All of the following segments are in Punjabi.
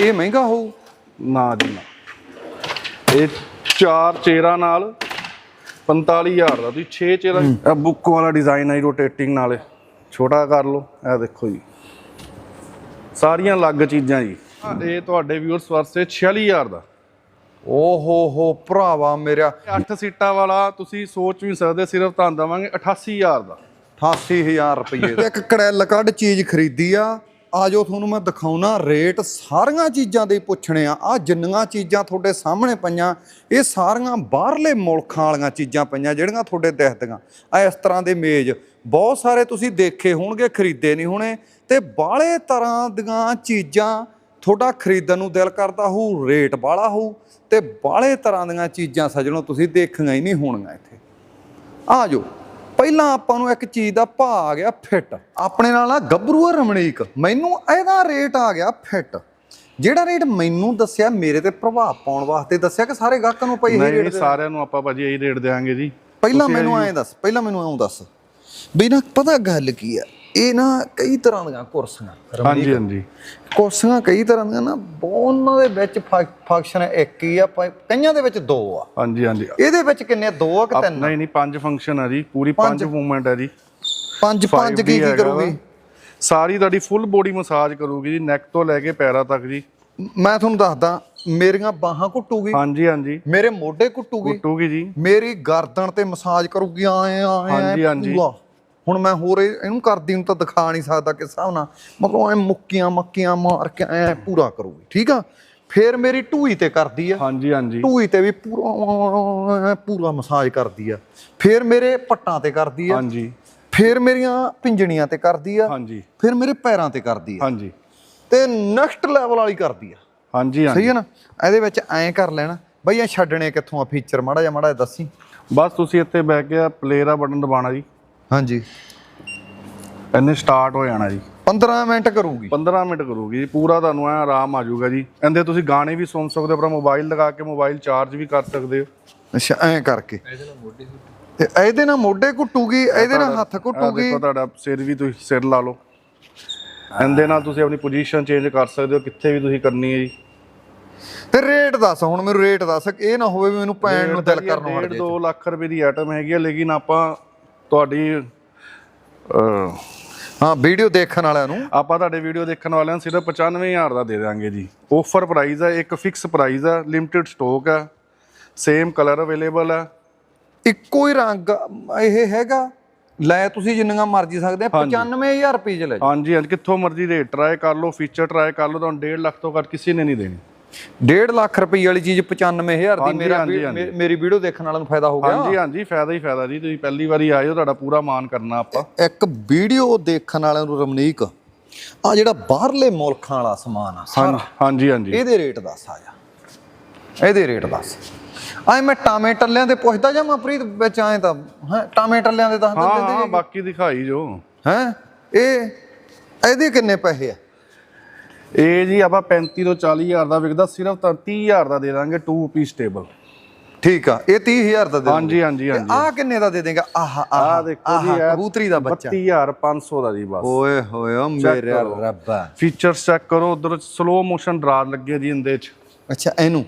ਇਹ ਮਹਿੰਗਾ ਹੋਊ? ਨਾ ਜੀ ਨਾ। ਇਹ ਚਾਰ ਚੇਰਾਂ ਨਾਲ 45000 ਦਾ ਤੁਸੀਂ 6 ਚੇਰਾਂ ਇਹ ਬੁੱਕ ਵਾਲਾ ਡਿਜ਼ਾਈਨ ਹੈ ਰੋਟੇਟਿੰਗ ਨਾਲੇ। ਛੋਟਾ ਕਰ ਲਓ ਇਹ ਦੇਖੋ ਜੀ। ਸਾਰੀਆਂ ਅਲੱਗ ਚੀਜ਼ਾਂ ਜੀ। ਇਹ ਤੁਹਾਡੇ ਵਿਊਅਰਸ ਵਾਸਤੇ 46000 ਦਾ। ਓ ਹੋ ਹੋ ਭਰਾਵਾ ਮੇਰਾ। 8 ਸੀਟਾਂ ਵਾਲਾ ਤੁਸੀਂ ਸੋਚ ਵੀ ਸਕਦੇ ਸਿਰਫ ਤੁਹਾਨੂੰ ਦਵਾਂਗੇ 88000 ਦਾ। 88000 ਰੁਪਏ ਦਾ। ਇੱਕ ਕੜੈਲ ਕੱਢ ਚੀਜ਼ ਖਰੀਦੀ ਆ ਆਜੋ ਤੁਹਾਨੂੰ ਮੈਂ ਦਿਖਾਉਣਾ ਰੇਟ ਸਾਰੀਆਂ ਚੀਜ਼ਾਂ ਦੇ ਪੁੱਛਣੇ ਆ। ਆ ਜਿੰਨੀਆਂ ਚੀਜ਼ਾਂ ਤੁਹਾਡੇ ਸਾਹਮਣੇ ਪਈਆਂ, ਇਹ ਸਾਰੀਆਂ ਬਾਹਰਲੇ ਮੁਲਕਾਂ ਵਾਲੀਆਂ ਚੀਜ਼ਾਂ ਪਈਆਂ ਜਿਹੜੀਆਂ ਤੁਹਾਡੇ ਦਿਖਦੀਆਂ ਆ ਇਸ ਤਰ੍ਹਾਂ ਦੇ ਮੇਜ਼, ਬਹੁਤ ਸਾਰੇ ਤੁਸੀਂ ਦੇਖੇ ਹੋਣਗੇ, ਖਰੀਦੇ ਨਹੀਂ ਹੋਣੇ ਤੇ ਬਾਹਲੇ ਤਰ੍ਹਾਂ ਦੀਆਂ ਚੀਜ਼ਾਂ ਤੁਹਾਡਾ ਖਰੀਦਣ ਨੂੰ ਦਿਲ ਕਰਦਾ ਹੋਊ, ਰੇਟ ਬਾਹਲਾ ਹੋਊ ਤੇ ਬਾਹਲੇ ਤਰ੍ਹਾਂ ਦੀਆਂ ਚੀਜ਼ਾਂ ਸਜਣੋ ਤੁਸੀਂ ਦੇਖੀਆਂ ਹੀ ਨਹੀਂ ਹੋਣੀਆਂ ਇੱਥੇ। ਆ ਜਾਓ ਪਹਿਲਾਂ ਆਪਾਂ ਨੂੰ ਇੱਕ ਚੀਜ਼ ਦਾ ਭਾਅ ਆ ਗਿਆ ਫਿੱਟ ਆਪਣੇ ਨਾਲ ਆ ਗੱਭਰੂ ਆ ਰਮਣੀਕ ਮੈਨੂੰ ਇਹਦਾ ਰੇਟ ਆ ਗਿਆ ਫਿੱਟ ਜਿਹੜਾ ਰੇਟ ਮੈਨੂੰ ਦੱਸਿਆ ਮੇਰੇ ਤੇ ਪ੍ਰਭਾਵ ਪਾਉਣ ਵਾਸਤੇ ਦੱਸਿਆ ਕਿ ਸਾਰੇ ਗਾਹਕਾਂ ਨੂੰ ਪਈ ਇਹ ਰੇਟ ਨਹੀਂ ਸਾਰਿਆਂ ਨੂੰ ਆਪਾਂ ਭਾਜੀ ਇਹੀ ਰੇਟ ਦੇਵਾਂਗੇ ਜੀ। ਪਹਿਲਾਂ ਮੈਨੂੰ ਐਂ ਦੱਸ ਪਹਿਲਾਂ ਮੈਨੂੰ ਐਂ ਦੱਸ। ਵੀ ਨਾ ਪਤਾ ਗੱਲ ਕੀ ਆ? ਇਹ ਨਾ ਕਈ ਤਰ੍ਹਾਂ ਦੀਆਂ ਕੁਰਸੀਆਂ ਹਾਂਜੀ ਹਾਂਜੀ। ਕੁਰਸੀਆਂ ਕਈ ਤਰ੍ਹਾਂ ਦੀਆਂ ਨਾ ਉਹਨਾਂ ਦੇ ਵਿੱਚ ਫੰਕਸ਼ਨ ਇੱਕ ਹੀ ਆ ਕਈਆਂ ਦੇ ਵਿੱਚ ਦੋ ਆ। ਹਾਂਜੀ ਹਾਂਜੀ। ਇਹਦੇ ਵਿੱਚ ਕਿੰਨੇ ਦੋ ਆ ਕਿ ਤਿੰਨ ਨਹੀਂ ਨਹੀਂ ਪੰਜ ਫੰਕਸ਼ਨ ਆ ਜੀ ਪੂਰੀ ਪੰਜ ਮੂਵਮੈਂਟ ਹੈ ਜੀ। ਪੰਜ ਪੰਜ 5D ਕੀ ਕੀ। ਕਰੂਗੀ? ਸਾਰੀ ਤੁਹਾਡੀ ਫੁੱਲ ਬੋਡੀ ਮਸਾਜ ਕਰੂਗੀ ਜੀ ਨੈਕ ਤੋਂ ਲੈ ਕੇ ਪੈਰਾਂ ਤੱਕ ਜੀ। ਮੈਂ ਤੁਹਾਨੂੰ ਦੱਸਦਾ ਮੇਰੀਆਂ ਬਾਹਾਂ ਘੁੱਟੂਗੀ ਹਾਂਜੀ ਹਾਂਜੀ। ਮੇਰੇ ਮੋਢੇ ਘੁੱਟੂਗੀ ਕੁੱਟੂਗੀ ਜੀ। ਮੇਰੀ ਗਰਦਨ ਤੇ ਮਸਾਜ ਕਰੂਗੀ ਆਏ ਆਏ ਹਾਂਜੀ, ਹਾਂਜੀ। ਹੁਣ ਮੈਂ ਹੋਰ ਇਹ- ਇਹਨੂੰ ਕਰਦੀ ਨੂੰ ਤਾਂ ਦਿਖਾ ਨਹੀਂ ਸਕਦਾ ਕਿਸ ਹਿਸਾਬ ਨਾਲ। ਮਤਲਬ ਐ ਮੁੱਕੀਆਂ ਮੱਕੀਆਂ ਮਾਰ ਕੇ ਐ ਪੂਰਾ ਕਰੂਗੀ ਠੀਕ ਆ? ਫਿਰ ਮੇਰੀ ਢੂਈ ਤੇ ਕਰਦੀ ਆ। ਹਾਂਜੀ ਹਾਂਜੀ। ਢੂਈ ਤੇ ਵੀ ਪੂਰਾ ਪੂਰਾ ਮਸਾਜ ਕਰਦੀ ਆ। ਫਿਰ ਮੇਰੇ ਪੱਟਾਂ ਤੇ ਕਰਦੀ ਆ। ਹਾਂਜੀ। ਫਿਰ ਮੇਰੀਆਂ ਪਿੰਜਣੀਆਂ ਤੇ ਕਰਦੀ ਆ। ਹਾਂਜੀ। ਫਿਰ ਮੇਰੇ ਪੈਰਾਂ ਤੇ ਕਰਦੀ ਆ। ਹਾਂਜੀ। ਤੇ ਨੈਕਸਟ ਲੈਵਲ ਵਾਲੀ ਕਰਦੀ ਆ। ਹਾਂਜੀ ਹਾਂਜੀ। ਸਹੀ ਹੈ ਨਾ? ਇਹਦੇ ਵਿੱਚ ਐਂ ਕਰ ਲੈਣਾ। ਬਈ ਇਹ ਛੱਡਣੇ ਕਿੱਥੋਂ ਆ? ਫੀਚਰ ਮਾੜਾ ਜਿਹਾ ਮਾੜਾ ਜਿਹਾ ਦੱਸੀ। ਬਸ ਤੁਸੀਂ ਇੱਥੇ ਬਹਿ ਕੇ ਪਲੇ ਦਾ ਬਟਨ ਦਬਾਉਣਾ ਜੀ। ਹਾਂਜੀ। ਇਹਨੇ ਸਟਾਰਟ ਹੋ ਜਾਣਾ ਜੀ। 15 ਮਿੰਟ ਕਰੂਗੀ। 15 ਮਿੰਟ ਕਰੂਗੀ ਜੀ ਪੂਰਾ ਤੁਹਾਨੂੰ ਐ ਆਰਾਮ ਆ ਜਾਊਗਾ ਜੀ। ਇਹਦੇ ਤੁਸੀਂ ਗਾਣੇ ਵੀ ਸੁਣ ਸਕਦੇ ਹੋ ਆਪਣਾ ਮੋਬਾਈਲ ਲਗਾ ਕੇ ਮੋਬਾਈਲ ਚਾਰਜ ਵੀ ਕਰ ਸਕਦੇ ਹੋ। ਅੱਛਾ ਐਂ ਕਰਕੇ। ਇਹਦੇ ਨਾਲ ਮੋਢੇ ਘੁੱਟੂਗੀ ਇਹਦੇ ਨਾਲ ਹੱਥ ਘੁੱਟੂਗੀ ਦੇਖੋ ਤੁਹਾਡਾ ਸਿਰ ਵੀ ਤੁਸੀਂ ਸਿਰ ਲਾ ਲਓ। ਇਹਦੇ ਨਾਲ ਤੁਸੀਂ ਆਪਣੀ ਪੋਜੀਸ਼ਨ ਚੇਂਜ ਕਰ ਸਕਦੇ ਹੋ ਕਿੱਥੇ ਵੀ ਤੁਸੀਂ ਕਰਨੀ ਹੈ ਜੀ। ਤੇ ਰੇਟ ਦੱਸ ਹੁਣ ਮੈਨੂੰ ਰੇਟ ਦੱਸ ਇਹ ਨਾ ਹੋਵੇ ਵੀ ਮੈਨੂੰ ਪੈਣ ਨੂੰ ਦਿਲ ਕਰਨ ਹਟ ਡੇਢ ਜੇ 2 ਲੱਖ ਰੁਪਏ ਦੀ ਆਈਟਮ ਹੈਗੀ ਹੈ ਲੇਕਿਨ ਆਪਾਂ ਤੁਹਾਡੀ ਹਾਂ ਵੀਡੀਓ ਦੇਖਣ ਵਾਲਿਆਂ ਨੂੰ। ਆਪਾਂ ਤੁਹਾਡੇ ਵੀਡੀਓ ਦੇਖਣ ਵਾਲਿਆਂ ਨੂੰ ਸਿਰਫ 95000 ਦਾ ਦੇ ਦਾਂਗੇ ਜੀ। ਆਫਰ ਪ੍ਰਾਈਸ ਹੈ ਇੱਕ ਫਿਕਸ ਪ੍ਰਾਈਸ ਹੈ ਲਿਮਟਿਡ ਸਟਾਕ ਹੈ ਸੇਮ ਕਲਰ ਅਵੇਲੇਬਲ ਹੈ। ਇੱਕੋ ਹੀ ਰੰਗ ਇਹ ਹੈਗਾ। ਲੈ ਤੁਸੀਂ ਜਿੰਨੀਆਂ ਮਰਜ਼ੀ ਸਕਦੇ ਆ 95000 ਰੁਪਏ ਚ ਲੈ। ਹਾਂਜੀ ਹਾਂਜੀ ਕਿੱਥੋਂ ਮਰਜ਼ੀ ਰੇਟ ਟਰਾਈ ਕਰ ਲਓ ਫੀਚਰ ਟਰਾਈ ਕਰ ਲਓ ਤੁਹਾਨੂੰ 1.5 ਲੱਖ ਤੋਂ ਘੱਟ ਕਿਸੇ ਨੇ ਨਹੀਂ ਦੇਣੀ। ਡੇਢ ਲੱਖ ਰੁਪਏ ਵਾਲੀ ਚੀਜ਼ 95000 ਦੀ ਮੇਰਾ ਮੇਰੀ ਵੀਡੀਓ ਦੇਖਣ ਵਾਲਿਆਂ ਨੂੰ ਫਾਇਦਾ ਹੋ ਗਿਆ। ਹਾਂਜੀ ਹਾਂਜੀ ਫਾਇਦਾ ਹੀ ਫਾਇਦਾ ਜੀ। ਤੁਸੀਂ ਪਹਿਲੀ ਵਾਰੀ ਆਏ ਹੋ ਤੁਹਾਡਾ ਪੂਰਾ ਮਾਨ ਕਰਨਾ ਆਪਾਂ। ਇੱਕ ਵੀਡੀਓ ਦੇਖਣ ਵਾਲਿਆਂ ਨੂੰ ਰਮਨੀਕ ਆ ਜਿਹੜਾ ਬਾਹਰਲੇ ਮੁਲਕਾਂ ਵਾਲਾ ਸਮਾਨ ਆ ਸਾਰਾ। ਹਾਂਜੀ ਹਾਂਜੀ ਇਹਦੇ ਰੇਟ ਦੱਸ ਆ ਜਾ। ਇਹਦੇ ਰੇਟ ਦੱਸ। ਆਏ ਮੈਂ ਟਾਮੇ ਟੱਲਿਆਂ ਦੇ ਪੁੱਛਦਾ ਜਾਂ ਮਪ੍ਰੀਤ ਵਿੱਚ ਆਏ ਤਾਂ ਹੈ ਟਾਮੇ ਟੱਲਿਆਂ ਦੇ ਦੱਸ ਦਿੰਦੇ ਹਾਂ ਬਾਕੀ ਦਿਖਾਈ ਜੋ। ਹੈ ਇਹ ਇਹਦੇ ਕਿੰਨੇ ਪੈਸੇ ਆ? ਇਹ ਜੀ ਆਪਾਂ 35 ਤੋਂ 40000 ਦਾ ਵਿਕਦਾ ਸਿਰਫ ਤਾਂ 30000 ਦਾ ਦੇ ਦਾਂਗੇ 2 ਪੀਸ ਟੇਬਲ ਠੀਕ ਆ ਇਹ 30000 ਦਾ ਦੇ ਹਾਂਜੀ ਹਾਂਜੀ ਹਾਂਜੀ। ਆ ਕਿੰਨੇ ਦਾ ਦੇ ਦੇਗਾ? ਆਹ ਆਹ ਦੇਖੋ ਜੀ ਇਹ ਕਬੂਤਰੀ ਦਾ ਬੱਚਾ। 32500 ਦਾ ਜੀ ਬਸ। ਓਏ ਹੋਏ ਮੇਰੇ। ਰੱਬਾ। ਫੀਚਰਸ ਚੈੱਕ ਕਰੋ ਉਧਰ ਸਲੋ ਮੋਸ਼ਨ ਡਰਾਰ ਲੱਗੇ ਜੀ ਇਹਦੇ ਚ। ਅੱਛਾ ਇਹਨੂੰ?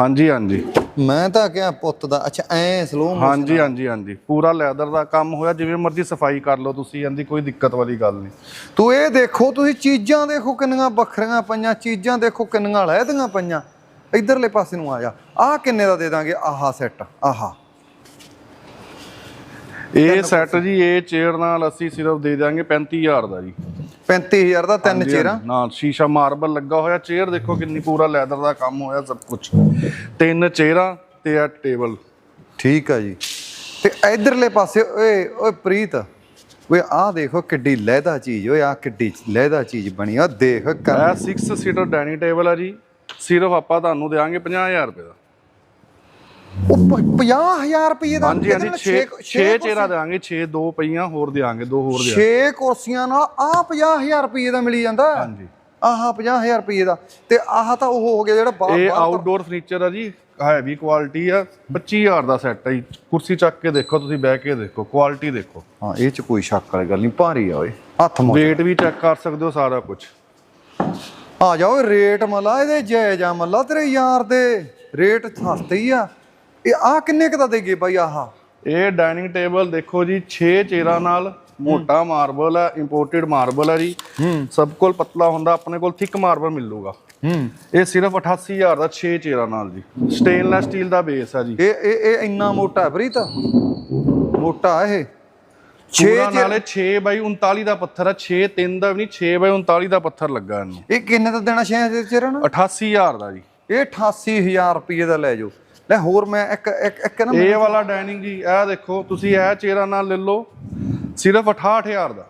ਹਾਂਜੀ ਹਾਂਜੀ। ਮੈਂ ਤਾਂ ਕਿਹਾ ਪੁੱਤ ਦਾ ਅੱਛਾ ਐ ਸਲੋ ਹਾਂਜੀ ਹਾਂਜੀ ਹਾਂਜੀ। ਪੂਰਾ ਲੈਦਰ ਦਾ ਕੰਮ ਹੋਇਆ ਜਿਵੇਂ ਮਰਜ਼ੀ ਸਫ਼ਾਈ ਕਰ ਲਓ ਤੁਸੀਂ ਇਹਦੀ ਕੋਈ ਦਿੱਕਤ ਵਾਲੀ ਗੱਲ ਨਹੀਂ। ਤੂੰ ਇਹ ਦੇਖੋ ਤੁਸੀਂ ਚੀਜ਼ਾਂ ਦੇਖੋ ਕਿੰਨੀਆਂ ਵੱਖਰੀਆਂ ਪਈਆਂ ਚੀਜ਼ਾਂ ਦੇਖੋ ਕਿੰਨੀਆਂ ਲਹਿਦੀਆਂ ਪਈਆਂ। ਇਧਰਲੇ ਪਾਸੇ ਨੂੰ ਆ ਜਾ। ਆਹ ਕਿੰਨੇ ਦਾ ਦੇ ਦਾਂਗੇ? ਆਹਾ ਸੈੱਟ ਆਹਾ। ਇਹ ਸੈੱਟ ਜੀ ਇਹ ਚੇਅਰ ਨਾਲ ਅਸੀਂ ਸਿਰਫ ਦੇ ਦਾਂਗੇ 35000 ਦਾ ਜੀ। 35000 ਦਾ ਤਿੰਨ ਚੇਰਾ। ਨਾ ਸ਼ੀਸ਼ਾ ਮਾਰਬਲ ਲੱਗਾ ਹੋਇਆ ਚੇਅਰ ਦੇਖੋ ਕਿੰਨੀ ਪੂਰਾ ਲੈਦਰ ਦਾ ਕੰਮ ਹੋਇਆ ਸਭ ਕੁਝ ਤਿੰਨ ਚੇਅਰਾਂ ਤੇ ਆ ਟੇਬਲ। ਠੀਕ ਆ ਜੀ। ਤੇ ਇਧਰਲੇ ਪਾਸੇ ਓਏ ਓਏ ਪ੍ਰੀਤ ਓਏ ਆਹ ਦੇਖੋ ਕਿੱਡੀ ਲਹਿਦਾ ਚੀਜ਼ ਓਏ ਆਹ ਕਿੱਡੀ ਲਹਿਦਾ ਚੀਜ਼ ਬਣੀ ਆ ਦੇਖ ਕਰ ਇਹ 6 ਸੀਟਰ ਡਾਈਨਿੰਗ ਟੇਬਲ ਆ ਜੀ। ਸਿਰਫ ਆਪਾਂ ਤੁਹਾਨੂੰ ਦੇਾਂਗੇ 50000 ਰੁਪਏ ਦਾ। 50000 ਰੁਪਏ ਦਾ ਹਾਂਜੀ ਹਾਂਜੀ 6 6 ਚੇਅਰਾਂ ਦੇਾਂਗੇ 6 ਦੋ ਪਈਆਂ ਹੋਰ ਦੇਾਂਗੇ ਦੋ ਹੋਰ 6 ਕੁਰਸੀਆਂ ਨਾਲ ਆ 50000 ਰੁਪਏ ਦਾ ਮਿਲੀ ਜਾਂਦਾ। ਹਾਂਜੀ। ਆਹ 50000 ਰੁਪਏ ਦਾ। ਤੇ ਆਹ ਤਾਂ ਉਹ ਹੋ ਗਿਆ ਜਿਹੜਾ ਬਾਹਰ ਇਹ ਆਊਟਡੋਰ ਫਰਨੀਚਰ ਆ ਜੀ ਹੈਵੀ ਕੁਆਲਿਟੀ ਆ 25000 ਦਾ ਸੈੱਟ ਆ ਜੀ। ਕੁਰਸੀ ਚੱਕ ਕੇ ਦੇਖੋ ਤੁਸੀਂ ਬਹਿ ਕੇ ਦੇਖੋ ਕੁਆਲਿਟੀ ਦੇਖੋ। ਹਾਂ ਇਹ ਚ ਕੋਈ ਸ਼ੱਕ ਵਾਲੀ ਗੱਲ ਨਹੀਂ ਭਾਰੀ ਆ ਓਏ ਹੱਥ ਮੋ weight ਵੀ ਚੈੱਕ ਕਰ ਸਕਦੇ ਹੋ ਸਾਰਾ ਕੁਝ ਆ ਜਾਓ ਰੇਟ ਮੱਲਾ ਇਹਦੇ ਜਾਇਜ਼ ਆ ਮੱਲਾ ਤੇਰੇ ਯਾਰ ਦੇ। ਰੇਟ ਸਸਤੇ ਹੀ ਆ। ਇਹ ਆ ਕਿੰਨੇ ਕ ਦਾ ਦੇਗੇ ਬਾਈ ਆਹ? ਇਹ ਡਾਈਨਿੰਗ ਟੇਬਲ ਦੇਖੋ ਜੀ 6 ਚੇਅਰਾਂ ਨਾਲ ਮੋਟਾ ਮਾਰਬਲ ਹੈ ਇੰਪੋਰਟਡ ਮਾਰਬਲ ਹੈ ਜੀ। ਸਭ ਕੋਲ ਪਤਲਾ ਹੁੰਦਾ ਆਪਣੇ ਕੋਲ ਥਿਕ ਮਾਰਬਲ ਮਿਲੂਗਾ। ਇਹ ਸਿਰਫ 88000 ਦਾ 6 ਚੇਅਰਾਂ ਨਾਲ ਜੀ। ਸਟੇਨਲੈਸ ਸਟੀਲ ਦਾ ਬੇਸ ਹੈ ਜੀ। ਇਹ ਇਹ ਇਹ ਇੰਨਾ ਮੋਟਾ ਹੈ ਪ੍ਰੀਤ? ਮੋਟਾ ਇਹ? 6 ਪੂਰਾ ਨਾਲੇ 6 ਬਾਈ 39 ਦਾ ਪੱਥਰ ਹੈ 6 3 ਦਾ ਵੀ ਨਹੀਂ 6 ਬਾਈ 39 ਦਾ ਪੱਥਰ ਲੱਗਾ ਇਹਨੂੰ। ਇਹ ਕਿੰਨੇ ਦਾ ਦੇਣਾ ਛੇ ਦੇ ਚਿਰਨ 88000 ਦਾ ਜੀ। ਇਹ 88000 ਰੁਪਏ ਦਾ ਲੈ ਜਾਓ। ਲੈ ਹੋਰ ਮੈਂ ਇੱਕ ਇੱਕ ਇੱਕ ਨਾ ਇਹ ਵਾਲਾ ਡਾਈਨਿੰਗ ਜੀ ਇਹ ਦੇਖੋ ਤੁਸੀਂ ਇਹ ਚੇਅਰਾਂ ਨਾਲ ਲੈ ਲਓ ਸਿਰਫ 68000 ਦਾ।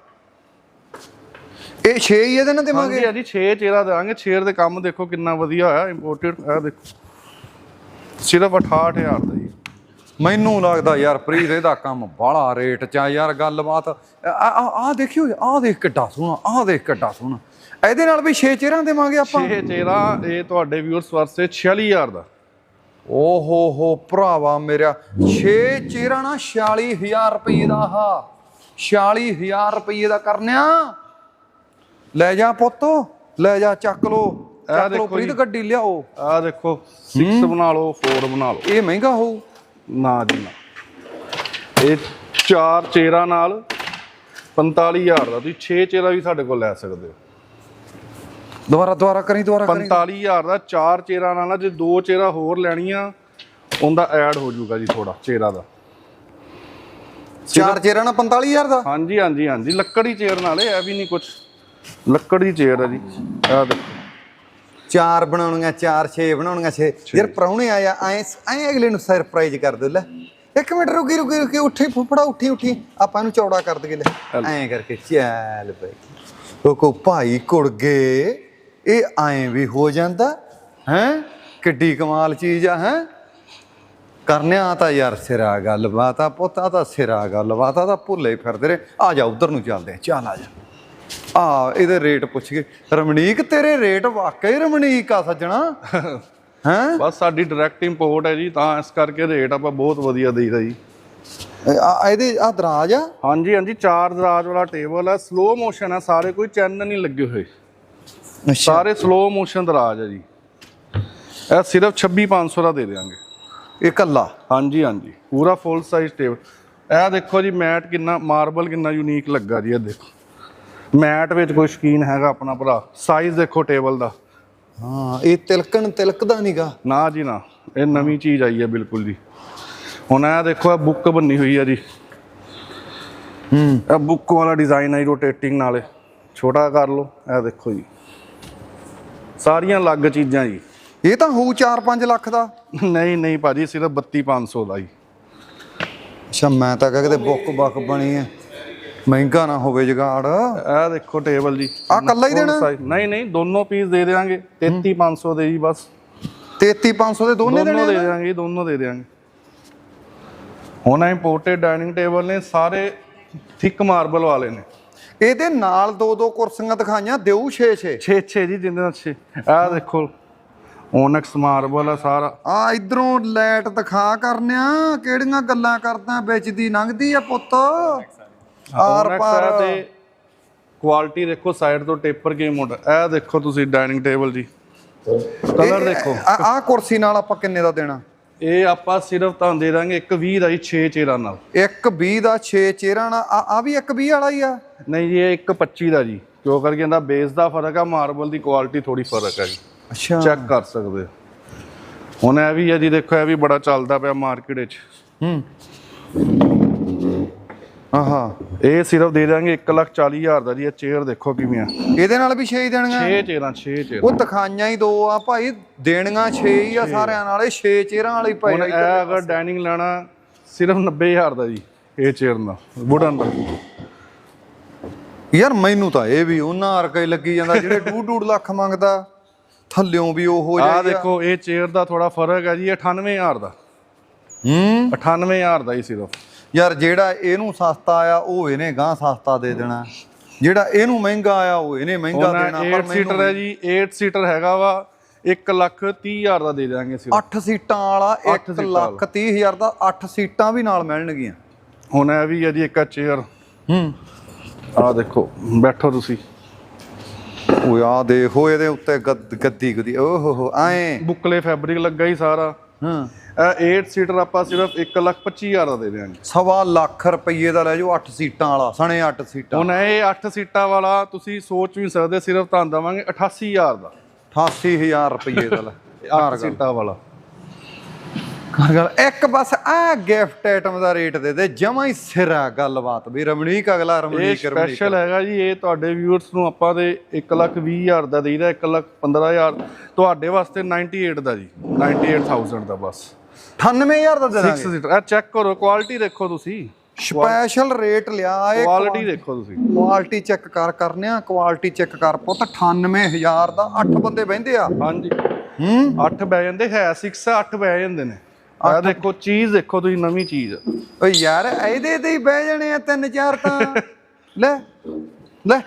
ਇਹ 6 ਹੀ ਇਹਦੇ ਨਾਲ ਦੇਵਾਂਗੇ ਹਾਂਜੀ ਹਾਂਜੀ 6 ਚੇਅਰਾਂ ਦੇਵਾਂਗੇ ਚੇਅਰ ਦੇ ਕੰਮ ਦੇਖੋ ਕਿੰਨਾ ਵਧੀਆ ਹੋਇਆ ਇੰਪੋਰਟਡ ਇਹ ਦੇਖੋ। ਸਿਰਫ 68000 ਦਾ ਜੀ। ਮੈਨੂੰ ਲੱਗਦਾ ਯਾਰ ਪ੍ਰੀਤ ਇਹਦਾ ਕੰਮ ਬਾਹਲਾ ਰੇਟ ਚ ਆ ਯਾਰ ਗੱਲਬਾਤ। ਆ ਆ ਆ ਦੇਖਿਓ ਆ ਦੇਖ ਕਿੱਡਾ ਸੋਹਣਾ ਆ ਦੇਖ ਕਿੱਡਾ ਸੋਹਣਾ। ਇਹਦੇ ਨਾਲ ਵੀ 6 ਚਿਹਰਾਂ ਦੇਵਾਂਗੇ ਆਪਾਂ? 6 ਚੇਅਰਾਂ ਇਹ ਤੁਹਾਡੇ ਵਿਊਅਰਸ ਵਾਸਤੇ 46000 ਦਾ। ਓ ਹੋ ਹੋ ਭਰਾਵਾ ਮੇਰਾ 6 ਚਿਹਰਾਂ ਨਾ 46000 ਰੁਪਏ ਦਾ ਹਾ 46000 ਰੁਪਏ ਦਾ ਕਰਨਿਆ। ਲੈ ਜਾ ਪੁੱਤ ਲੈ ਜਾ ਚੱਕ ਲੋ ਲੋ ਦੇਖੋ ਪ੍ਰੀਤ। ਗੱਡੀ ਲਿਆਓ। ਆਹ ਦੇਖੋ 6 ਬਣਾ ਲਓ 4 ਬਣਾ ਲਓ। ਇਹ ਮਹਿੰਗਾ ਹੋਊ? ਨਾ ਜੀ ਨਾ। ਇਹ ਚਾਰ ਚੇਅਰਾਂ ਨਾਲ 45000 ਦਾ ਤੁਸੀਂ 6 ਚੇਅਰਾਂ ਵੀ ਸਾਡੇ ਕੋਲ ਲੈ ਸਕਦੇ ਹੋ। ਦੁਬਾਰਾ ਦੁਬਾਰਾ ਕਰੀ ਦੁਬਾਰਾ ਕਰੀ। 45000 ਦਾ ਚਾਰ ਚੇਅਰਾਂ ਨਾਲ ਆ, ਜੇ ਦੋ ਚੇਅਰਾਂ ਹੋਰ ਲੈਣੀਆਂ ਉਹਦਾ ਐਡ ਹੋ ਜਾਊਗਾ ਜੀ ਥੋੜਾ ਚੇਅਰਾਂ ਦਾ। ਚਾਰ ਚਿਹਰਾਂ ਨਾਲ 45000 ਦਾ? ਹਾਂਜੀ ਹਾਂਜੀ ਹਾਂਜੀ ਲੱਕੜੀ ਚੇਅਰ ਨਾਲ ਇਹ ਵੀ ਨਹੀਂ ਕੁਝ ਲੱਕੜ ਦੀ ਚੇਅਰ ਹੈ ਜੀ ਆਹ ਦੇਖੋ। ਚਾਰ ਬਣਾਉਣੀਆਂ ਚਾਰ ਛੇ ਬਣਾਉਣੀਆਂ ਛੇ। ਯਾਰ ਪ੍ਰਾਹੁਣੇ ਆਇਆ ਐ ਐ ਅਗਲੇ ਨੂੰ ਸਰਪ੍ਰਾਈਜ਼ ਕਰ ਦੋ ਲੈ। ਇੱਕ ਮਿੰਟ ਰੁਕੀ ਰੁਕੀ ਰੁਕੀ ਉੱਠੀ ਫੁੱਫੜਾ ਉੱਠੀ ਉੱਠੀ। ਆਪਾਂ ਇਹਨੂੰ ਚੌੜਾ ਕਰ ਦਈਏ ਲੈ। ਐਂ ਕਰਕੇ ਚੱਲ ਬਈ। ਉਹ ਕੋ ਭਾਈ ਕੁੜ ਗਏ। ਇਹ ਐਂ ਵੀ ਹੋ ਜਾਂਦਾ ਹੈ? ਕਿੱਡੀ ਕਮਾਲ ਚੀਜ਼ ਆ ਹੈ? ਕਰਨਿਆ ਤਾਂ ਯਾਰ ਸਿਰਾ ਗੱਲਬਾਤ ਆ ਪੁੱਤਾ ਤਾਂ ਸਿਰਾ ਗੱਲਬਾਤ ਆ ਤਾਂ ਭੁੱਲੇ ਫਿਰਦੇ ਰਹੇ ਆ ਜਾ ਉਧਰ ਨੂੰ ਚੱਲਦੇ ਆ ਚੱਲ ਆ ਜਾ। ਆ ਇਹਦੇ ਰੇਟ ਪੁੱਛ ਗਏ ਰਮਣੀਕ ਤੇਰੇ ਰੇਟ ਵਾਕਈ ਰਮਣੀਕ ਆ ਸੱਜਣਾ। ਹੈਂ? ਬਸ ਸਾਡੀ ਡਾਇਰੈਕਟ ਇੰਪੋਰਟ ਹੈ ਜੀ ਤਾਂ ਇਸ ਕਰਕੇ ਰੇਟ ਆਪਾਂ ਬਹੁਤ ਵਧੀਆ ਦੇਈਦਾ ਜੀ। ਆ- ਇਹਦੇ ਆ ਦਰਾਜ ਆ? ਹਾਂਜੀ ਹਾਂਜੀ ਚਾਰ ਦਰਾਜ ਵਾਲਾ ਟੇਬਲ ਹੈ ਸਲੋ ਮੋਸ਼ਨ ਹੈ ਸਾਰੇ ਕੋਈ ਚੈਨ ਨਹੀਂ ਲੱਗੇ ਹੋਏ। ਸਾਰੇ ਸਲੋ ਮੋਸ਼ਨ ਦਰਾਜ ਹੈ ਜੀ। ਇਹ ਸਿਰਫ 26500 ਦਾ ਦੇ ਦੇਵਾਂਗੇ ਇਹ ਕੱਲਾ ਹਾਂਜੀ ਹਾਂਜੀ। ਪੂਰਾ ਫੁੱਲ ਸਾਈਜ਼ ਟੇਬਲ ਇਹ ਦੇਖੋ ਜੀ ਮੈਟ ਕਿੰਨਾ ਮਾਰਬਲ ਕਿੰਨਾ ਯੂਨੀਕ ਲੱਗਾ ਜੀ ਇਹ ਦੇਖੋ। ਮੈਟ ਵਿੱਚ ਕੋਈ ਸ਼ਕੀਨ ਹੈਗਾ ਆਪਣਾ ਭਰਾ। ਸਾਈਜ਼ ਦੇਖੋ ਟੇਬਲ ਦਾ। ਹਾਂ ਇਹ ਤਿਲਕਣ ਤਿਲਕਦਾ ਨਹੀਂਗਾ ਨਾ ਜੀ ਨਾ। ਇਹ ਨਵੀਂ ਚੀਜ਼ ਆਈ ਹੈ ਬਿਲਕੁਲ ਜੀ। ਹੁਣ ਇਹ ਦੇਖੋ ਇਹ ਬੁੱਕ ਬੰਨੀ ਹੋਈ ਹੈ ਜੀ। ਹੂੰ। ਇਹ ਬੁੱਕ ਵਾਲਾ ਡਿਜ਼ਾਈਨ ਹੈ ਰੋਟੇਟਿੰਗ ਨਾਲੇ। ਛੋਟਾ ਕਰ ਲਓ ਇਹ ਦੇਖੋ ਜੀ। ਸਾਰੀਆਂ ਅਲੱਗ ਚੀਜ਼ਾਂ ਜੀ। ਇਹ ਤਾਂ ਹੋਊ 4-5 ਲੱਖ ਦਾ? ਨਹੀਂ ਨਹੀਂ ਭਾਜੀ ਸਿਰਫ 32500 ਦਾ ਜੀ। ਅੱਛਾ ਮੈਂ ਤਾਂ ਕਹਿੰਦੇ ਬੁੱਕ ਬੱਕ ਬਣੀ ਹੈ ਮਹਿੰਗਾ ਨਾ ਹੋਵੇ ਜਗਾੜ। ਇਹ ਦੇਖੋ ਟੇਬਲ ਜੀ। ਆਹ ਇਕੱਲਾ ਹੀ ਦੇਣਾ? ਨਹੀਂ ਨਹੀਂ ਦੋਨੋਂ ਪੀਸ ਦੇ ਦੇਵਾਂਗੇ 33500 ਦੇ ਜੀ ਬਸ। 33500 ਦੇ ਦੋਨੇ ਦੋਨੋਂ ਦੇਣੇ ਦੇ ਆ? ਦੇਵਾਂਗੇ ਦੋਨੋਂ ਦੇ ਦੇਵਾਂਗੇ ਹੁਣ ਇੰਪੋਰਟਡ ਡਾਈਨਿੰਗ ਟੇਬਲ ਨੇ ਸਾਰੇ ਥਿਕ ਮਾਰਬਲ ਵਾਲੇ ਨੇ। ਇਹਦੇ ਨਾਲ ਦੋ ਦੋ ਕੁਰਸੀਆਂ ਦਿਖਾਈਆਂ ਦਿਉ 6-6 ਛੇ। ਛੇ ਜੀ ਜਿੰਦੇ ਨਾਲ ਛੇ। ਆਹ ਦੇਖੋ ਓਨਕਸ ਮਾਰਬਲ ਆ ਸਾਰਾ। ਆ ਇਧਰੋਂ ਲਾਈਟ ਦਿਖਾ ਕਰਨਿਆ ਕਿਹੜੀਆਂ ਗੱਲਾਂ ਕਰਦਾ ਵਿੱਚ ਦੀ ਲੰਘਦੀ ਆ ਪੁੱਤ? ਆਰ ਪਾਰ। ਤੇ ਕੁਆਲਿਟੀ ਦੇਖੋ ਸਾਈਡ ਤੋਂ ਟੇਪਰ ਕੇ ਮੋਡ। ਇਹ ਦੇਖੋ ਤੁਸੀਂ ਡਾਈਨਿੰਗ ਟੇਬਲ ਜੀ। ਕਲਰ ਦੇਖੋ। ਆ ਆਹ ਕੁਰਸੀ ਨਾਲ ਆਪਾਂ ਕਿੰਨੇ ਦਾ ਦੇਣਾ? ਇਹ ਆਪਾਂ ਸਿਰਫ ਤੁਹਾਨੂੰ ਦੇ ਦਾਂਗੇ ਇੱਕ 20 ਦਾ ਜੀ 6 ਚੇਰਾਂ ਨਾਲ। ਇੱਕ 20 ਦਾ 6 ਚਿਹਰਾ ਨਾਲ। ਆ ਆ ਵੀ ਇੱਕ 20 ਵਾਲਾ ਹੀ ਆ। ਨਹੀਂ ਜੀ ਇਹ ਇੱਕ 25 ਦਾ ਜੀ। ਕਿਉਂ ਕਰਕੇ ਇਹਦਾ ਬੇਸ ਦਾ ਫ਼ਰਕ ਆ ਮਾਰਬਲ ਦੀ ਕੁਆਲਿਟੀ ਥੋੜੀ ਫ਼ਰਕ ਹੈ ਜੀ। ਅੱਛਾ। ਚੈੱਕ ਕਰ ਸਕਦੇ ਹੁਣ ਇਹ ਵੀ ਹੈ ਜੀ ਦੇਖੋ ਇਹ ਵੀ ਬੜਾ ਚੱਲਦਾ ਪਿਆ ਮਾਰਕੀਟ ਵਿੱਚ। ਹੂੰ। ਆਹਾ ਇਹ ਸਿਰਫ ਦੇ ਦਾਂਗੇ 140000 ਦਾ ਜੀ ਇਹ ਚੇਅਰ ਦੇਖੋ ਕਿਵੇਂ ਆ। ਇਹਦੇ ਨਾਲ ਵੀ 6 ਹੀ ਦੇਣੀਆਂ 6 ਚੇਅਰਾਂ 6 ਚੇਅਰ ਉਹ ਦਿਖਾਈਆਂ ਹੀ ਦੋ ਆ ਭਾਈ ਦੇਣੀਆਂ 6 ਹੀ ਆ ਸਾਰਿਆਂ ਨਾਲ ਇਹ 6 ਚਿਹਰਾਂ ਵਾਲੀ ਹੁਣ ਪਈ ਇਹ ਅਗਰ ਡਾਈਨਿੰਗ ਲੈਣਾ ਸਿਰਫ 90000 ਦਾ ਜੀ ਇਹ ਚੇਅਰ ਦਾ ਵੁਡਨ ਦਾ। ਯਾਰ ਮੈਨੂੰ ਤਾਂ ਇਹ ਵੀ ਉਹਨਾਂ ਵਰਗਾ ਹੀ ਲੱਗੀ ਜਾਂਦਾ ਜਿਹੜੇ ਡੂਢ ਡੂਢ ਲੱਖ ਮੰਗਦਾ ਥੱਲਿਓਂ ਵੀ ਉਹ ਹੋ ਜਾਏਗਾ। ਦੇਖੋ ਇਹ ਚੇਅਰ ਦਾ ਥੋੜਾ ਫ਼ਰਕ ਹੈ ਜੀ ਇਹ 98000 ਦਾ। ਹੂੰ? 98000 ਦਾ ਹੀ ਸਿਰਫ। ਯਾਰ ਜਿਹੜਾ ਇਹਨੂੰ ਸਸਤਾ ਆ ਉਹ ਇਹਨੇ ਗਾਂ ਸਸਤਾ ਦੇ ਦੇਣਾ। ਜਿਹੜਾ ਇਹਨੂੰ ਮਹਿੰਗਾ ਆ ਉਹ ਇਹਨੇ ਮਹਿੰਗਾ ਦੇਣਾ 8 ਸੀਟਰ ਹੈ ਜੀ 8 ਸੀਟਰ ਹੈਗਾ ਵਾ 1 ਲੱਖ 30 ਹਜ਼ਾਰ ਦਾ ਦੇ ਦਿਆਂਗੇ ਸਿਰਫ 8 ਸੀਟਾਂ ਵਾਲਾ ਅੱਠ 1 ਸੀਟਾਂ ਲੱਖ 30 ਹਜ਼ਾਰ ਦਾ 8 ਸੀਟਾਂ ਵੀ ਨਾਲ ਮਿਲਣਗੀਆਂ। ਹੁਣ ਇਹ ਵੀ ਹੈ ਜੀ ਇੱਕ ਚੇਅਰ ਹੂੰ। ਆਹ ਦੇਖੋ ਬੈਠੋ ਤੁਸੀਂ। ਓਏ ਆ ਦੇਖੋ ਇਹਦੇ ਉੱਤੇ ਗੱਦ- ਗੱਦੀ ਓਹ ਹੋ ਐ। ਬੁੱਕਲੇ ਫੈਬਰਿਕ ਲੱਗਾ ਹੀ ਸਾਰਾ। ਹਾਂ। ਇਹ 8 ਸੀਟਰ ਆਪਾਂ ਸਿਰਫ 1,25,000 ਦਾ ਦੇ ਦਿਆਂਗੇ। ਸਵਾ ਲੱਖ ਰੁਪਏ ਦਾ ਲੈ ਜਾਓ 8 ਸੀਟਾਂ ਵਾਲਾ ਸਣੇ 8 ਸੀਟਾਂ। ਹੁਣ ਇਹ 8 ਸੀਟਾਂ ਵਾਲਾ ਤੁਸੀਂ ਸੋਚ ਵੀ ਸਕਦੇ ਸਿਰਫ ਤੁਹਾਨੂੰ ਦਵਾਂਗੇ 88000 ਦਾ। 88000 ਰੁਪਏ ਦਾ ਲੈ। 8 ਸੀਟਾਂ ਵਾਲਾ। ਗੱਲ ਇੱਕ ਬਸ ਆ ਗਿਫਟ ਆਈਟਮ ਦਾ ਰੇਟ ਦੇ ਦੇ ਜਮਾ ਹੀ ਸਿਰਾ ਗੱਲਬਾਤ ਵੀ ਰਮਣੀਕ ਅਗਲਾ ਰਮਣੀਕ ਰਮਣੀਕ ਸਪੈਸ਼ਲ ਹੈਗਾ ਜੀ ਇਹ ਤੁਹਾਡੇ ਵਿਊਅਰਸ ਨੂੰ ਆਪਾਂ ਦੇ 1,20,000 ਦਾ ਦੇਈਦਾ 1,15,000 ਤੁਹਾਡੇ ਵਾਸਤੇ 98 ਦਾ ਜੀ 98000 ਦਾ ਬਸ। 98000 ਦਾ ਦੇ 6 ਦਾਂਗੇ ਸੀਟਰ ਇਹ ਚੈੱਕ ਕਰੋ ਕੁਆਲਿਟੀ ਦੇਖੋ ਤੁਸੀਂ। ਸਪੈਸ਼ਲ ਰੇਟ ਲਿਆ ਇਹ ਕੁਆਲਿਟੀ ਦੇਖੋ ਤੁਸੀਂ। ਕੁਆਲਿਟੀ ਚੈੱਕ ਕਰ ਕਰਨੇ ਆ ਕੁਆਲਿਟੀ ਚੈੱਕ ਕਰ ਪੁੱਤ 98000 ਦਾ 8 ਬੰਦੇ ਬਹਿੰਦੇ ਆ। ਹਾਂਜੀ। ਹੂੰ? 8 ਬਹਿ ਜਾਂਦੇ ਹੈ 6 8 ਬਹਿ ਜਾਂਦੇ ਨੇ। ਆ ਦੇਖੋ ਚੀਜ਼ ਦੇਖੋ ਤੁਸੀਂ ਨਵੀਂ ਚੀਜ਼। ਓਏ ਯਾਰ ਇਹਦੇ ਤੇ ਹੀ ਬਹਿ ਜਾਣੇ ਆ ਤਿੰਨ ਚਾਰ ਤਾਂ। ਲੈ ਲੈ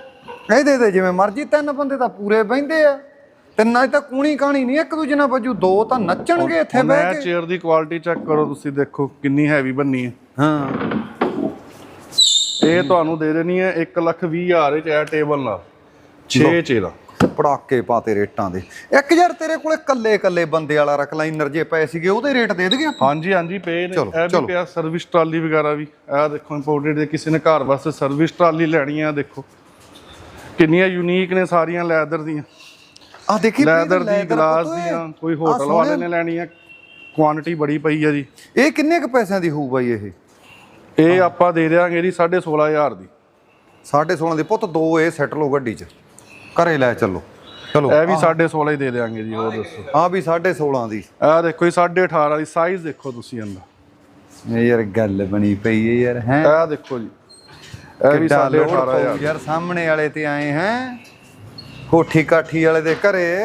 ਇਹਦੇ ਤੇ ਜਿਵੇਂ ਮਰਜ਼ੀ ਤਿੰਨ ਬੰਦੇ ਤਾਂ ਪੂਰੇ ਬਹਿੰਦੇ ਆ। ਤਿੰਨਾਂ 'ਚ ਤਾਂ ਕੂਣੀ ਕਾਣੀ ਨਹੀਂ ਇੱਕ ਦੂਜੇ ਨਾਲ ਬੱਜੂ ਦੋ ਤਾਂ ਨੱਚਣਗੇ ਇੱਥੇ ਬਹਿ ਕੇ। ਚੇਅਰ ਦੀ ਕੁਆਲਿਟੀ ਚੈੱਕ ਕਰੋ ਤੁਸੀਂ ਦੇਖੋ ਕਿੰਨੀ ਹੈਵੀ ਬੰਨੀ ਹੈ। ਹਾਂ। ਇਹ ਤੁਹਾਨੂੰ ਦੇ ਦੇਣੀ ਹੈ 1,20,000 ਚ ਇਹ ਟੇਬਲ ਨਾਲ। 6 ਚੇਅਰਾਂ ਪੜਾਕੇ ਪਾਤੇ ਰੇਟਾਂ ਦੇ। ਇੱਕ ਯਾਰ ਤੇਰੇ ਕੋਲੇ ਕੱਲੇ ਕੱਲੇ ਬੰਦੇ ਵਾਲਾ ਰਕਲਾਈਨਰ ਜੇ ਪਏ ਸੀਗੇ ਉਹਦੇ ਰੇਟ ਦੇ ਦਗੇ ਆਪਾਂ? ਹਾਂਜੀ ਹਾਂਜੀ ਪਏ ਨੇ। ਚਲੋ, ਇਹ ਚਲੋ। ਵੀ ਪਿਆ ਸਰਵਿਸ ਟਰਾਲੀ ਵਗੈਰਾ ਵੀ। ਇਹ ਦੇਖੋ ਇੰਪੋਰਟਡ ਦੇ ਕਿਸੇ ਨੇ ਘਰ ਵਾਸਤੇ ਸਰਵਿਸ ਟਰਾਲੀ ਲੈਣੀ ਆ ਦੇਖੋ। ਕਿੰਨੀਆਂ ਯੂਨੀਕ ਨੇ ਸਾਰੀਆਂ ਲੈਦਰ ਦੀਆਂ। ਆ ਦੇਖੀ ਲੈਦਰ ਦੀ ਗਲਾਸ। ਦੀਆਂ ਕੋਈ ਹੋਟਲ ਵਾਲੇ ਨੇ ਲੈਣੀ ਆ। ਕੁਆਂਟੀਟੀ ਬੜੀ ਪਈ ਆ ਜੀ। ਇਹ ਕਿੰਨੇ ਕ ਪੈਸਿਆਂ ਦੀ ਹੋਊ ਬਾਈ ਇਹ? ਇਹ ਆਪਾਂ ਦੇ ਦਿਆਂਗੇ ਜੀ 16500 ਦੀ। 16.5 ਦੇ। ਪੁੱਤ ਦੋ ਇਹ ਸੈੱਟ ਲਓ ਗੱਡੀ 'ਚ। ਘਰੇ ਲੈ ਚੱਲੋ। ਚਲੋ। ਇਹ ਵੀ 16.5 ਹੀ ਦੇ ਦਿਆਂਗੇ ਜੀ ਹੋਰ ਦੱਸੋ। ਆ ਵੀ 16.5 ਦੀ। ਇਹ ਦੇਖੋ ਜੀ 18.5 ਵਾਲੀ ਸਾਈਜ਼ ਦੇਖੋ ਤੁਸੀਂ ਇਹਦਾ ਇਹ ਯਾਰ ਗੱਲ ਬਣੀ ਪਈ ਹੈ ਯਾਰ ਹੈ? ਇਹ ਦੇਖੋ ਜੀ। ਇਹ ਵੀ ਕਿੱਡਾ ਲੋਡ 18500 ਪਊ ਯਾਰ ਸਾਹਮਣੇ ਵਾਲੇ ਤੇ ਆਏ ਹੈ? ਕੋਠੀ ਕਾਠੀ ਵਾਲੇ ਦੇ ਘਰੇ।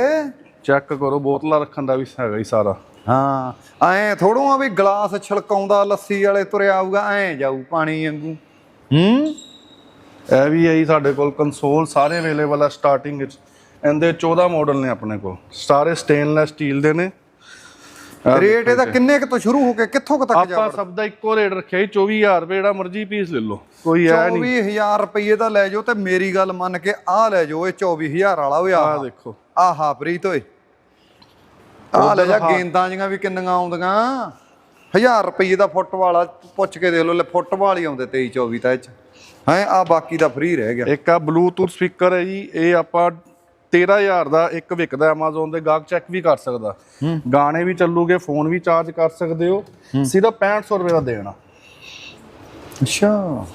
ਚੈੱਕ ਕਰੋ ਬੋਤਲਾਂ ਰੱਖਣ ਦਾ ਵੀ ਹੈਗਾ ਹੀ ਸਾਰਾ। ਹਾਂ ਐ ਥੋੜੋ ਆ ਵੀ ਗਲਾਸ ਛਲਕਾਉਂਦਾ ਲੱਸੀ ਵਾਲੇ ਤੁਰਿਆ ਆਊਗਾ ਐ ਜਾਊ ਪਾਣੀ ਵਾਂਗੂ। ਹੂੰ? ਇਹ ਵੀ ਹੈ ਜੀ ਸਾਡੇ ਕੋਲ ਕੰਸੋਲ ਸਾਰੇ ਅਵੇਲੇਬਲ ਆ ਸਟਾਰਟਿੰਗ ਵਿੱਚ। ਇਹਦੇ 14 ਮਾਡਲ ਨੇ ਆਪਣੇ ਕੋਲ। ਸਾਰੇ ਸਟੇਨਲੈਸ ਸਟੀਲ ਦੇ ਨੇ। ਰੇਟ ਇਹਦਾ ਕਿੰਨੇ ਕੁ ਤੋਂ ਸ਼ੁਰੂ ਹੋ ਕੇ ਕਿੱਥੋਂ ਕੁ ਤੱਕ ਜਾ ਆਪਾਂ ਸਭ ਦਾ ਇੱਕੋ ਰੇਟ ਰੱਖਿਆ ਜੀ 24000 ਰੁਪਏ ਜਿਹੜਾ ਮਰਜ਼ੀ ਪੀਸ ਲੈ ਲਓ। ਕੋਈ ਐ ਨਹੀਂ। 24000 ਰੁਪਏ ਦਾ ਲੈ ਜਾਓ ਤੇ ਮੇਰੀ ਗੱਲ ਮੰਨ ਕੇ ਆਹ ਲੈ ਜਾਓ ਇਹ 24000 ਵਾਲਾ ਓਏ ਆਹ। ਆਹ ਦੇਖੋ। ਆਹਾ ਪ੍ਰੀਤ ਓਏ। ਆਹ ਲੈ ਜਾ ਗੇਂਦਾਂ ਜੀਆਂ ਵੀ ਕਿੰਨੀਆਂ ਆਉਂਦੀਆਂ। 1000 ਰੁਪਏ ਦਾ ਫੁੱਟ ਵਾਲਾ ਪੁੱਛ ਕੇ ਦੇਖ ਲਓ ਲੈ ਫੁੱਟ ਵਾਲੀ ਆਉਂਦੇ 23 24 ਤਾਂ ਇਹ ਚ। ਹੈ ਆ ਬਾਕੀ ਦਾ ਫ੍ਰੀ ਰਹਿ ਗਿਆ। ਇੱਕ ਆ ਬਲੂਟੁੱਥ ਸਪੀਕਰ ਹੈ ਜੀ ਇਹ ਆਪਾਂ 13000 ਦਾ ਇੱਕ ਵਿਕਦਾ Amazon ਤੇ ਗਾਹਕ ਚੈੱਕ ਵੀ ਕਰ ਸਕਦਾ। ਗਾਣੇ ਵੀ ਚੱਲੂਗੇ ਫੋਨ ਵੀ ਚਾਰਜ ਕਰ ਸਕਦੇ ਹੋ। ਸਿਰਫ 6500 ਰੁਪਏ ਦਾ ਦੇਣਾ। ਅੱਛਾ।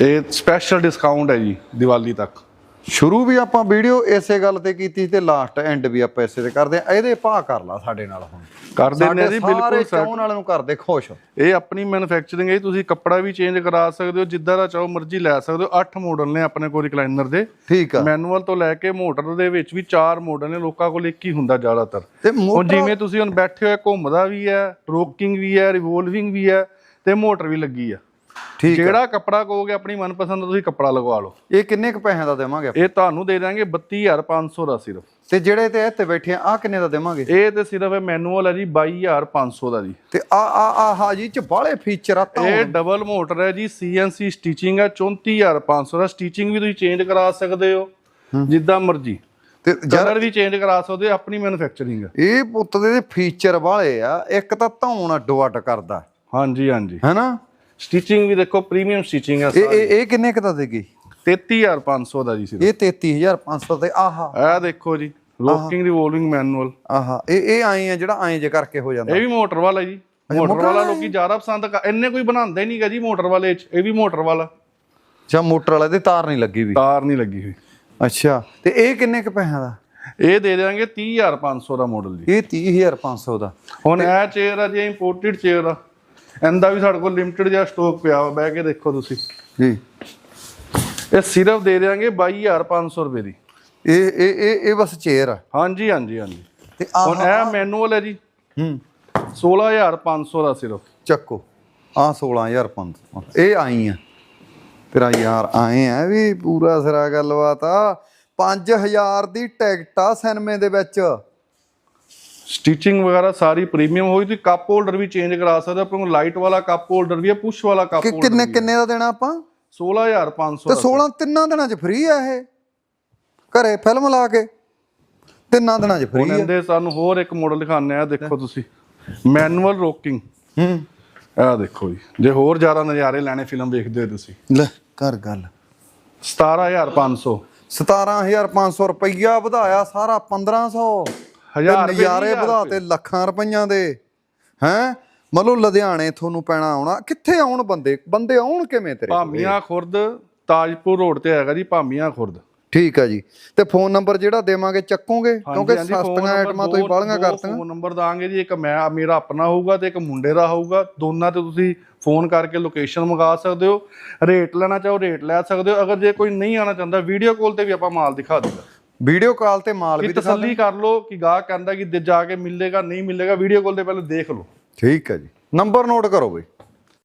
ਇਹ ਸਪੈਸ਼ਲ ਡਿਸਕਾਊਂਟ ਹੈ ਜੀ ਦੀਵਾਲੀ ਤੱਕ। ਸ਼ੁਰੂ ਵੀ ਆਪਾਂ ਵੀਡੀਓ ਇਸੇ ਗੱਲ ਤੇ ਕੀਤੀ ਤੇ ਲਾਸਟ ਐਂਡ ਵੀ ਆਪਾਂ ਇਸੇ ਤੇ ਕਰਦੇ ਆ ਇਹਦੇ ਭਾਅ ਕਰ ਲਾ ਸਾਡੇ ਨਾਲ ਹੁਣ। ਕਰ ਦਿੰਦੇ ਜੀ ਬਿਲਕੁਲ ਸਰ ਚਾਹਣ ਵਾਲਿਆਂ ਨੂੰ ਕਰਦੇ ਖੁਸ਼ ਇਹ ਆਪਣੀ ਮੈਨੂਫੈਕਚਰਿੰਗ ਹੈ ਤੁਸੀਂ ਕੱਪੜਾ ਵੀ ਚੇਂਜ ਕਰਾ ਸਕਦੇ ਹੋ ਜਿੱਦਾਂ ਦਾ ਚਾਹੋ ਮਰਜ਼ੀ ਲੈ ਸਕਦੇ ਹੋ। 8 ਮਾਡਲ ਨੇ ਆਪਣੇ ਕੋਲ ਰਿਕਲਾਈਨਰ ਦੇ। ਠੀਕ ਆ। ਮੈਨੂਅਲ ਤੋਂ ਲੈ ਕੇ ਮੋਟਰ ਦੇ ਵਿੱਚ ਵੀ 4 ਮਾਡਲ ਨੇ ਲੋਕਾਂ ਕੋਲ ਇੱਕ ਹੀ ਹੁੰਦਾ ਜ਼ਿਆਦਾਤਰ। ਤੇ ਹੁਣ ਜਿਵੇਂ ਤੁਸੀਂ ਹੁਣ ਬੈਠੇ ਹੋਏ ਘੁੰਮਦਾ ਵੀ ਹੈ ਰੋਕਿੰਗ ਵੀ ਹੈ ਰਿਵੋਲਵਿੰਗ ਵੀ ਹੈ ਤੇ ਮੋਟਰ ਵੀ ਲੱਗੀ ਆ। ਠੀਕ ਆ। ਜਿਹੜਾ ਕੱਪੜਾ ਕਹੋਗੇ ਆਪਣੀ ਮਨਪਸੰਦ ਦਾ ਤੁਸੀਂ ਕੱਪੜਾ ਲਗਵਾ ਲਓ। ਇਹ ਕਿੰਨੇ ਕੁ ਪੈਸਿਆਂ ਦਾ ਦੇਵਾਂਗੇ ਆਪਾਂ? ਇਹ ਤੁਹਾਨੂੰ ਦੇ ਦਾਂਗੇ 32500 ਦਾ ਸਿਰਫ। ਤੇ ਜਿਹੜੇ ਤੇ ਇੱਥੇ ਬੈਠੇ ਆ ਆਹ ਕਿੰਨੇ ਦਾ ਦੇਵਾਂਗੇ? ਇਹ ਤੇ ਸਿਰਫ ਮੈਨੂਅਲ ਹੈ ਜੀ 22500 ਦਾ ਜੀ। ਤੇ ਆ ਆ ਆਹ ਜੀ ਚ ਬਾਲੇ ਫੀਚਰ ਆ ਤਾਂ ਇਹ ਡਬਲ ਮੋਟਰ ਹੈ ਜੀ ਸੀਐਨਸੀ ਸਟਿਚਿੰਗ ਹੈ 34500 ਦਾ। ਸਟਿਚਿੰਗ ਵੀ ਤੁਸੀਂ ਚੇਂਜ ਕਰਾ ਸਕਦੇ ਹੋ ਜਿੱਦਾਂ ਮਰਜ਼ੀ। ਤੇ ਯਾਰ ਕਲਰ ਵੀ ਚੇਂਜ ਕਰਾ ਸਕਦੇ ਹੋ ਆਪਣੀ ਮੈਨੂਫੈਕਚਰਿੰਗ ਹੈ ਇਹ ਪੁੱਤ ਦੇ ਫੀਚਰ ਵਾਲੇ ਆ ਇੱਕ ਤਾਂ ਧੌਣ ਅੱਡੋ ਅੱਡ ਕਰਦਾ। ਹਾਂਜੀ ਹਾਂਜੀ। ਹੈਨਾ? ਸਟਿਚਿੰਗ ਵੀ ਦੇਖੋ ਪ੍ਰੀਮੀਅਮ ਸਟਿਚਿੰਗ ਹੈ ਇਹ ਇਹ ਇਹ ਕਿੰਨੇ ਕੁ ਦਾ ਦੇਗੀ 33500 ਦਾ ਜੀ ਸਿਰਫ। ਇਹ 33500 ਤੇ ਆਹਾ। ਇਹ ਦੇਖੋ ਜੀ ਰੋਕਿੰਗ ਰਿਵੋਲਵਿੰਗ ਮੈਨੂਅਲ ਆਹਾ ਇਹ ਇਹ ਆਏ ਆ ਜਿਹੜਾ ਆਏ ਜੇ ਕਰਕੇ ਹੋ ਜਾਂਦਾ। ਇਹ ਵੀ ਮੋਟਰ ਵਾਲਾ ਜੀ। ਮੋਟਰ ਵਾਲਾ ਲੋਕੀ ਜ਼ਿਆਦਾ ਪਸੰਦ ਕਰ ਇੰਨੇ ਕੋਈ ਬਣਾਉਂਦਾ ਨਹੀਂਗਾ ਜੀ ਮੋਟਰ ਵਾਲੇ ਚ ਇਹ ਵੀ ਮੋਟਰ ਵਾਲਾ। ਜਾਂ ਮੋਟਰ ਵਾਲੇ ਦੇ ਤਾਰ ਨਹੀਂ ਲੱਗੀ ਵੀ। ਤਾਰ ਨਹੀਂ ਲੱਗੀ ਹੋਈ। ਅੱਛਾ ਤੇ ਇਹ ਕਿੰਨੇ ਕੁ ਪੈਸਿਆਂ ਦਾ? ਇਹ ਦੇ ਦੇਵਾਂਗੇ 30500 ਦਾ ਮਾਡਲ ਜੀ। ਇਹ 30500 ਦਾ। ਹੁਣ ਇਹ ਚੇਅਰ ਆ ਜੀ ਇੰਪੋਰਟਡ ਚੇਅਰ ਆ। ਇਹਦਾ ਵੀ ਸਾਡੇ ਕੋਲ ਲਿਮਟਿਡ ਜਿਹਾ ਸਟਾਕ ਪਿਆ ਵਾ ਬਹਿ ਕੇ ਦੇਖੋ ਤੁਸੀਂ। ਜੀ। ਇਹ ਸਿਰਫ ਦੇ ਦੇਵਾਂਗੇ 22500 ਰੁਪਏ ਦੀ। ਇਹ ਇਹ ਇਹ ਇਹ ਬਸ ਚੇਅਰ ਆ? ਹਾਂਜੀ ਹਾਂਜੀ ਹਾਂਜੀ। ਤੇ ਹੁਣ ਇਹ ਮੈਨੂਅਲ ਹੈ ਜੀ। ਹੂੰ। 16500 ਦਾ ਸਿਰਫ। ਚੱਕੋ। ਆ। 16500 ਇਹ ਆਈ ਆ। ਤੇਰਾ ਯਾਰ ਆਏ ਆ ਵੀ ਪੂਰਾ ਸਿਰਾ ਗੱਲਬਾਤ ਆ। 5000 ਦੀ ਟਿਕਟ ਆ ਸਿਨੇਮੇ ਦੇ ਵਿੱਚ। ਸਟਿਚਿੰਗ ਵਗੈਰਾ ਸਾਰੀ ਪ੍ਰੀਮੀਅਮ ਹੋਈ ਤੁਸੀਂ ਕੱਪ ਹੋਲਡਰ ਵੀ ਚੇਂਜ ਕਰਾ ਸਕਦੇ ਹੋ ਆਪਣੇ ਕੋਲ ਲਾਈਟ ਵਾਲਾ ਕੱਪ ਹੋਲਡਰ ਵੀ ਹੈ ਪੁਸ਼ ਵਾਲਾ ਕੱਪ ਹੋਲਡਰ ਕਿੰਨੇ ਕਿੰਨੇ ਦਾ ਦੇਣਾ ਆਪਾਂ? 16500 ਤੇ ਦਾ 16 ਤਿੰਨਾਂ ਦਿਨਾਂ ਚ ਫ੍ਰੀ ਆ ਇਹ। ਘਰੇ ਫਿਲਮ ਲਾ ਕੇ। ਤਿੰਨਾਂ ਦਿਨਾਂ 'ਚ ਫ੍ਰੀ ਆ। ਇਹਦੇ ਸਾਨੂੰ ਹੋਰ ਇੱਕ ਮਾਡਲ ਦਿਖਾਉਂਦੇ ਆ ਦੇਖੋ ਤੁਸੀਂ। ਮੈਨੂਅਲ ਰੋਕਿੰਗ ਹੂੰ। ਇਹ ਦੇਖੋ ਜੀ ਜੇ ਹੋਰ ਜ਼ਿਆਦਾ ਨਜ਼ਾਰੇ ਲੈਣੇ ਫਿਲਮ ਵੇਖਦੇ ਹੋ ਤੁਸੀਂ। ਲੈ ਕਰ ਗੱਲ। 17500 17500 ਰੁਪਈਆ ਵਧਾਇਆ ਸਾਰਾ 1500 ਹਜ਼ਾਰ ਰੁਪਏ ਨਜ਼ਾਰੇ ਵਧਾਤੇ ਲੱਖਾਂ ਰੁਪਈਆਂ ਦੇ ਹੈ? ਮਤਲਬ ਲੁਧਿਆਣੇ ਤੁਹਾਨੂੰ ਪੈਣਾ ਆਉਣਾ। ਕਿੱਥੇ ਆਉਣ ਬੰਦੇ? ਬੰਦੇ ਆਉਣ ਕਿਵੇਂ ਤੇਰੇ? ਭਾਮੀਆਂ ਖੁਰਦ ਤਾਜਪੁਰ ਰੋਡ ਤੇ ਹੈਗਾ ਜੀ ਭਾਮੀਆਂ ਖੁਰਦ। ਠੀਕ ਆ ਜੀ। ਤੇ ਫੋਨ ਨੰਬਰ ਜਿਹੜਾ ਦੇਵਾਂਗੇ ਚੱਕੋਗੇ? ਕਿਉਂਕਿ ਸਸਤੀਆਂ ਆਈਟਮਾਂ ਤੁਸੀਂ ਬਾਲੀਆਂ ਕਰਤੀਆਂ। ਫੋਨ ਨੰਬਰ ਦਾਂਗੇ ਜੀ ਇੱਕ ਮੈਂ ਮੇਰਾ ਆਪਣਾ ਹੋਊਗਾ ਤੇ ਇੱਕ ਮੁੰਡੇ ਦਾ ਹੋਊਗਾ। ਦੋਨਾਂ ਤੇ ਤੁਸੀਂ ਫੋਨ ਕਰਕੇ ਲੋਕੇਸ਼ਨ ਮੰਗਾ ਸਕਦੇ ਹੋ। ਰੇਟ ਲੈਣਾ ਚਾਹੋ ਰੇਟ ਲੈ ਸਕਦੇ ਹੋ। ਅਗਰ ਜੇ ਕੋਈ ਨਹੀਂ ਆਣਾ ਚਾਹੁੰਦਾ ਵੀਡੀਓ ਕਾਲ ਤੇ ਵੀ ਆਪਾਂ ਮਾਲ ਦਿਖਾ ਦਿੰਦਾ ਵੀਡੀਓ ਕਾਲ ਤੇ ਮਾਲ ਵੀ ਦਿਖਾ ਤਸੱਲੀ ਕਰ ਲਓ ਕਿ ਗਾਹਕ ਕਹਿੰਦਾ ਕਿ ਦੇ- ਜਾ ਕੇ ਮਿਲੇਗਾ ਨਹੀਂ ਮਿਲੇਗਾ ਵੀਡੀਓ ਕਾਲ ਤੇ ਪਹਿਲੇ ਦੇਖ ਲਓ। ਠੀਕ ਹੈ ਜੀ। ਨੰਬਰ ਨੋਟ ਕਰੋ ਬਈ।